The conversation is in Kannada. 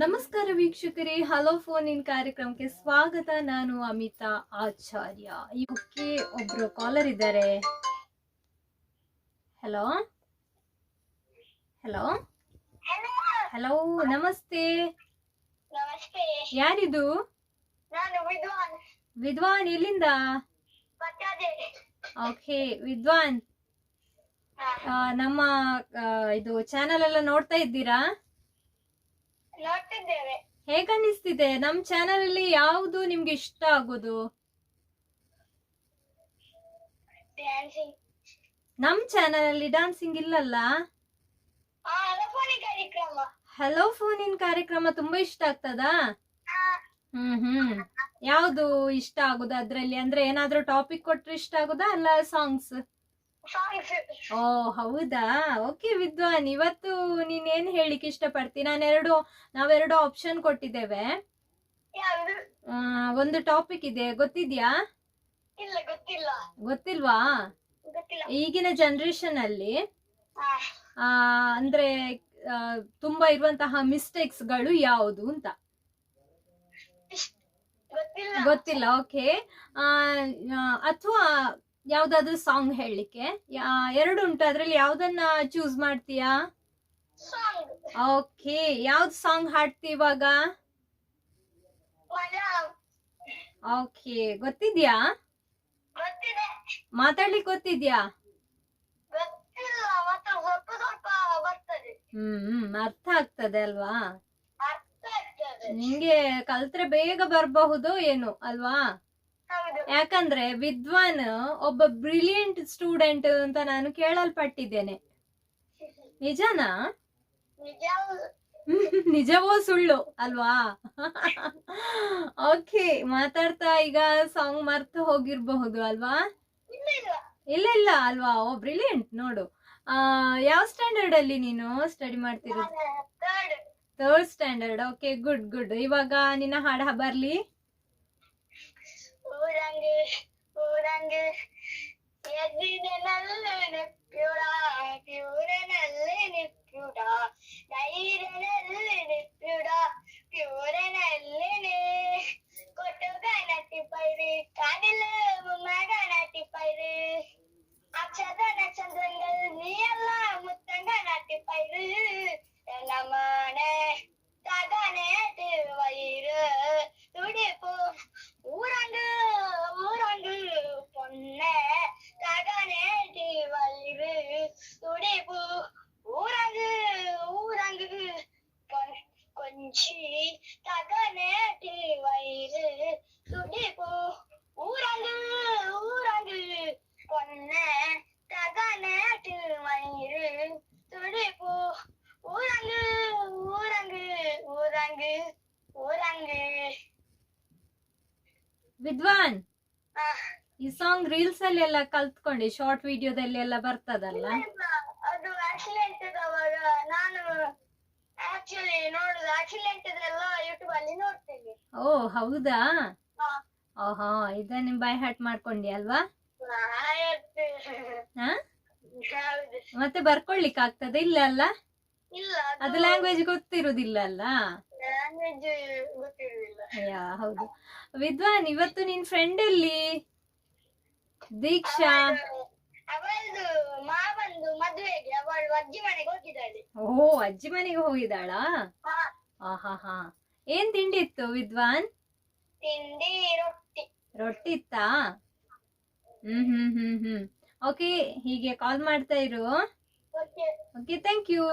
ನಮಸ್ಕಾರ ವೀಕ್ಷಕರೇ ಹಲೋ ಫೋನ್ ಇನ್ ಕಾರ್ಯಕ್ರಮಕ್ಕೆ ಸ್ವಾಗತ. ನಾನು ಅಮಿತಾ ಆಚಾರ್ಯ. ಇವಕ್ಕೆ ಒಬ್ರು ಕಾಲರ್ ಇದ್ದಾರೆ. ಹಲೋ ಹಲೋ ಹಲೋ ನಮಸ್ತೆ. ಯಾರಿದು? ವಿದ್ವಾನ್. ಎಲ್ಲಿಂದ? ಓಕೆ ವಿದ್ವಾನ್. ನಮ್ಮ ಇದು ಚಾನೆಲ್ ಎಲ್ಲ ನೋಡ್ತಾ ಇದ್ದೀರಾ? ನೋಡ್ತಿದ್ದೇವೆ. ಹೇಗನ್ನಿಸ್ತಿದೆ? ನಮ್ ಚಾನೆಲ್ ಅಲ್ಲಿ ಯಾವುದು ನಿಮ್ಗೆ ಇಷ್ಟ ಆಗೋದು? ಡ್ಯಾನ್ಸಿಂಗ್ ನಮ್ ಚಾನೆಲ್ ಅಲ್ಲಿ ಡಾನ್ಸಿಂಗ್ ಇಲ್ಲಲ್ಲ? ಕಾರ್ಯಕ್ರಮ ಹಲೋ ಫೋನ್ ಇನ್ ಕಾರ್ಯಕ್ರಮ ತುಂಬಾ ಇಷ್ಟ ಆಗ್ತದಾ? ಹ್ಮ್ ಹ್ಮ್. ಯಾವ್ದು ಇಷ್ಟ ಆಗುದು ಅದ್ರಲ್ಲಿ? ಅಂದ್ರೆ ಏನಾದ್ರೂ ಟಾಪಿಕ್ ಕೊಟ್ರೆ ಇಷ್ಟ ಆಗುದಾ? ಅಲ್ಲ ಸಾಂಗ್ಸ್ ಓ ಹೌದಾ? ಓಕೆ ವಿದ್ವಾನ್ ಇವತ್ತು ನೀನ್ ಏನ್ ಹೇಳಿಕ್ ಇಷ್ಟಪಡ್ತಿ? ನಾನೆರಡು ನಾವೆರಡು ಆಪ್ಷನ್ ಕೊಟ್ಟಿದ್ದೇವೆ. ಒಂದು ಟಾಪಿಕ್ ಇದೆ. ಗೊತ್ತಿದ್ಯಾ? ಗೊತ್ತಿಲ್ವಾ? ಈಗಿನ ಜನರೇಷನ್ ಅಲ್ಲಿ ಅಂದ್ರೆ ತುಂಬಾ ಇರುವಂತಹ ಮಿಸ್ಟೇಕ್ಸ್ಗಳು ಯಾವುದು ಅಂತ? ಗೊತ್ತಿಲ್ಲ. ಗೊತ್ತಿಲ್ಲ ಓಕೆ ಅಥವಾ ಯಾವ್ದಾದ್ರು ಸಾಂಗ್ ಹೇಳಲಿಕ್ಕೆ. ಎರಡು ಉಂಟು. ಅದ್ರಲ್ಲಿ ಯಾವ್ದನ್ನ ಚೂಸ್ ಮಾಡ್ತೀಯಾ? ಓಕೆ ಯಾವ್ದು ಸಾಂಗ್ ಹಾಡ್ತಿ ಇವಾಗ? ಓಕೆ ಗೊತ್ತಿದ್ಯಾ? ಗೊತ್ತಿದೆ ಮಾತಾಡ್ಲಿಕ್ಕೆ ಗೊತ್ತಿದ್ಯಾ? ಹ್ಮ್. ಅರ್ಥ ಆಗ್ತದೆ ಅಲ್ವಾ? ನಿಂಗೆ ಕಲ್ತ್ರೆ ಬೇಗ ಬರಬಹುದು, ಏನು? ಅಲ್ವಾ? ಯಾಕಂದ್ರೆ ವಿದ್ವಾನ್ ಒಬ್ಬ ಬ್ರಿಲಿಯಂಟ್ ಸ್ಟೂಡೆಂಟ್ ಅಂತ ನಾನು ಕೇಳಲ್ಪಟ್ಟಿದ್ದೇನೆ. ನಿಜನಾ? ನಿಜ ನಿಜವೋ ಸುಳ್ಳು ಅಲ್ವಾ? ಓಕೆ ಮಾತಾಡ್ತಾ ಈಗ ಸಾಂಗ್ ಮರ್ತು ಹೋಗಿರ್ಬಹುದು ಅಲ್ವಾ? ಇಲ್ಲ ಇಲ್ಲ. ಅಲ್ವಾ? ಓ ಬ್ರಿಲಿಯಂಟ್ ನೋಡು. ಆ ಯಾವ ಸ್ಟ್ಯಾಂಡರ್ಡ್ ಅಲ್ಲಿ ನೀನು ಸ್ಟಡಿ ಮಾಡ್ತಿರೋದು? Third standard okay good good ಇವಾಗ ನಿನ್ನ ಹಾಡ ಬರ್ಲಿ? ஓரங்கு ஓரங்கு எகு ವಿದ್ವಾನ್ ಈ ಸಾಂಗ್ ರೀಲ್ಸ್ ಅಲ್ಲಿ ಎಲ್ಲ ಕಲ್ತ್ಕೊಂಡಿ ಶಾರ್ಟ್ ವಿಡಿಯೋದಲ್ಲಿ ಎಲ್ಲ ಬರ್ತದಲ್ಲ ಅದು ಆಕ್ಸಿಡೆಂಟ್ ಅವಾಗ ನಾನು ಆಕ್ಚುಲಿ ನೋಡುದು ಆಕ್ಸಿಡೆಂಟ್ ಇದ್ರೆಲ್ಲ ಯೂಟ್ಯೂಬ್ ಅಲ್ಲಿ ನೋಡ್ತೀನಿ. ಓ ಹೌದಾ? ಓಹೋ ಇದನ್ನ ಬೈ ಹಾರ್ಟ್ ಮಾಡ್ಕೊಂಡಿ ಅಲ್ವಾ. ಹಾ ಮತ್ತೆ ಬರ್ಕೊಳ್ಲಿಕ್ಕೆ ಆಗ್ತದೆ ಇಲ್ಲ ಅಲ್ಲ? ಅದು ಲ್ಯಾಂಗ್ವೇಜ್ ಗೊತ್ತಿರುದಿಲ್ಲ ಅಲ್ಲ? ಯಾ ಹೌದು. ವಿದ್ವಾನ್ ಇವತ್ತು ನಿನ್ ಫ್ರೆಂಡ್ ಎಲ್ಲಿ? ದೀಕ್ಷಾ. ಅವಳದು ಮಾವಂದು ಮದುವೆಗೆ ಅವಳು ಅಜ್ಜಿ ಮನೆಗೆ ಹೋಗಿದ್ದಾಳೆ. ಓ ಅಜ್ಜಿ ಮನೆಗೆ ಹೋಗಿದ್ದಾಳಾ? ಆಹಾ ಹಾ ಏನ್ ತಿಂಡಿ ಇತ್ತು ವಿದ್ವಾನ್? ತಿಂಡಿ ರೊಟ್ಟಿ. ರೊಟ್ಟಿ ಇತ್ತಾ ಹ್ಮ್ ಹ್ಮ್ ಹ್ಮ್ ಹ್ಮ್. ಓಕೆ ಹೀಗೆ ಕಾಲ್ ಮಾಡ್ತಾ ಇರು. Okay okay thank you